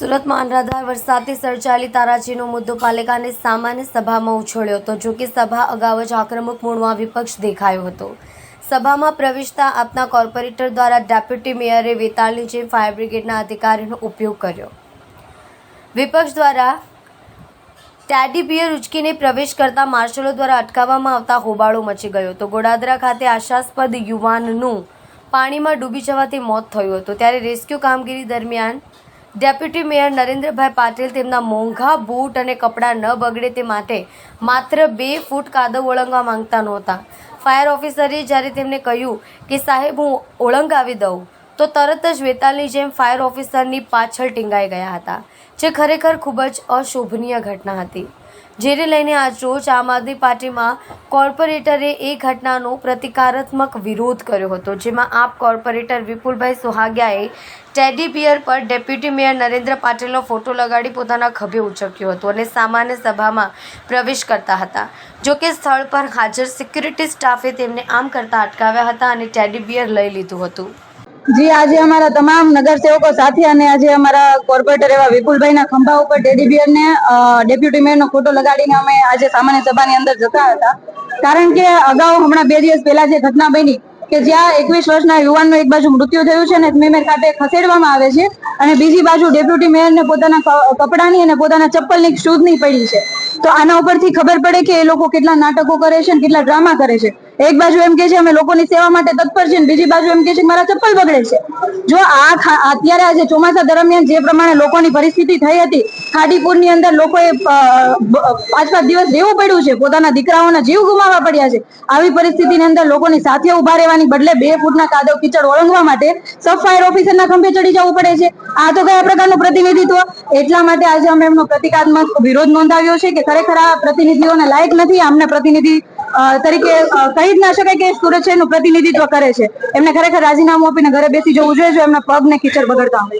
સુરતમાં અનરાધાર વરસાદથી સર્જાયેલી તારાજીનો મુદ્દો પાલિકાની સામાન્ય સભામાં ઉછળ્યો હતો, જો સભા અગાઉ જ આક્રમક મૂળમાં વિપક્ષ દેખાયો હતો. સભામાં પ્રવેશતા આપના કોર્પોરેટર દ્વારા ડેપ્યુટી મેયરે વેતાળની જેમ ફાયર બ્રિગેડના અધિકારીનો ઉપયોગ કર્યો. વિપક્ષ દ્વારા ટેડી બિયર ઉચકીને પ્રવેશ કરતા માર્શલો દ્વારા અટકાવવામાં આવતા હોબાળો મચી ગયો હતો. ગોડાદરા ખાતે આશાસ્પદ યુવાનનું પાણીમાં ડૂબી જવાથી મોત થયું હતું. ત્યારે રેસ્ક્યુ કામગીરી દરમિયાન ડેપ્યુટી મેયર નરેન્દ્રભાઈ પાટીલ તેમના મોંઘા બૂટ અને કપડાં ન બગડે તે માટે માત્ર બે ફૂટ કાદવ ઓળંગવા માંગતા નહોતા. ફાયર ઓફિસરે જ્યારે તેમને કહ્યું કે સાહેબ, હું ઓળંગાવી દઉં તો તરત જ વેતાલની જેમ ફાયર ઓફિસરની પાછળ ટીંગાઈ ગયા હતા, જે ખરેખર ખૂબ જ અશોભનીય ઘટના હતી. જેને લઈને આજરોજ આમ આદમી પાર્ટીમાં કોર્પોરેટરે એ ઘટનાનો પ્રતિકારાત્મક વિરોધ કર્યો હતો, જેમાં આપ કોર્પોરેટર વિપુલભાઈ સુહાગિયાએ ટેડી બિયર પર ડેપ્યુટી મેયર નરેન્દ્ર પાટીલનો ફોટો લગાડી પોતાના ખભે ઉચક્યો હતો અને સામાન્ય સભામાં પ્રવેશ કરતા હતા. જો કે સ્થળ પર હાજર સિક્યુરિટી સ્ટાફે તેમને આમ કરતા અટકાવ્યા હતા અને ટેડી બિયર લઈ લીધું હતું. જી, આજે અમારા તમામ નગરસેવકો સાથે અને આજે અમારા કોર્પોરેટર એવા વિપુલભાઈના ખંભા ઉપર ટેડી બિયરને ડેપ્યુટી મેયરનો ફોટો લગાડીને અમે આજે સામાન્ય સભાની અંદર જતા હતા. કારણ કે અગાઉ હમણાં બે દિવસ પહેલા જે ઘટના બની કે જ્યાં એકવીસ વર્ષના યુવાનનું એક બાજુ મૃત્યુ થયું છે અને મેમેર ખાતે ખસેડવામાં આવે છે અને બીજી બાજુ ડેપ્યુટી મેયરને પોતાના કપડાની અને પોતાના ચપ્પલની શૂઝની પડી છે. તો આના ઉપરથી ખબર પડે કે એ લોકો કેટલા નાટકો કરે છે અને કેટલા ડ્રામા કરે છે. એક બાજુ એમ કે છે, અમે લોકોની સેવા માટે તત્પર છે બીજી બાજુ એમ કે છે, મારા ચપ્પલ બગડે છે. જો આ અત્યારે આજે ચોમાસા દરમિયાન જે પ્રમાણે લોકોની પરિસ્થિતિ થઈ હતી, ખાડીપુરની અંદર લોકોએ પાંચ પાંચ દિવસ રહેવું પડ્યું છે, પોતાના દીકરાઓના જીવ ગુમાવવા પડ્યા છે. આવી પરિસ્થિતિની અંદર લોકોની સાથે ઊભા રહેવાની બદલે બે ફૂટના કાદવ કીચડ ઓળંગવા માટે સબ ફાયર ઓફિસરના ખંભે ચડી જવું પડે છે. આ તો કયા પ્રકારનું પ્રતિનિધિત્વ? એટલા માટે આજે અમે એમનો પ્રતિકાત્મક વિરોધ નોંધાવ્યો છે કે ખરેખર આ પ્રતિનિધિઓને લાયક નથી, આમને પ્રતિનિધિ તરીકે કહી જ ના શકાય કે સુરત એનું પ્રતિનિધિત્વ કરે છે. એમને ખરેખર રાજીનામું આપીને ઘરે બેસી જવું જોઈએ જો એમના પગ ને કીચડ બગડતા હોય.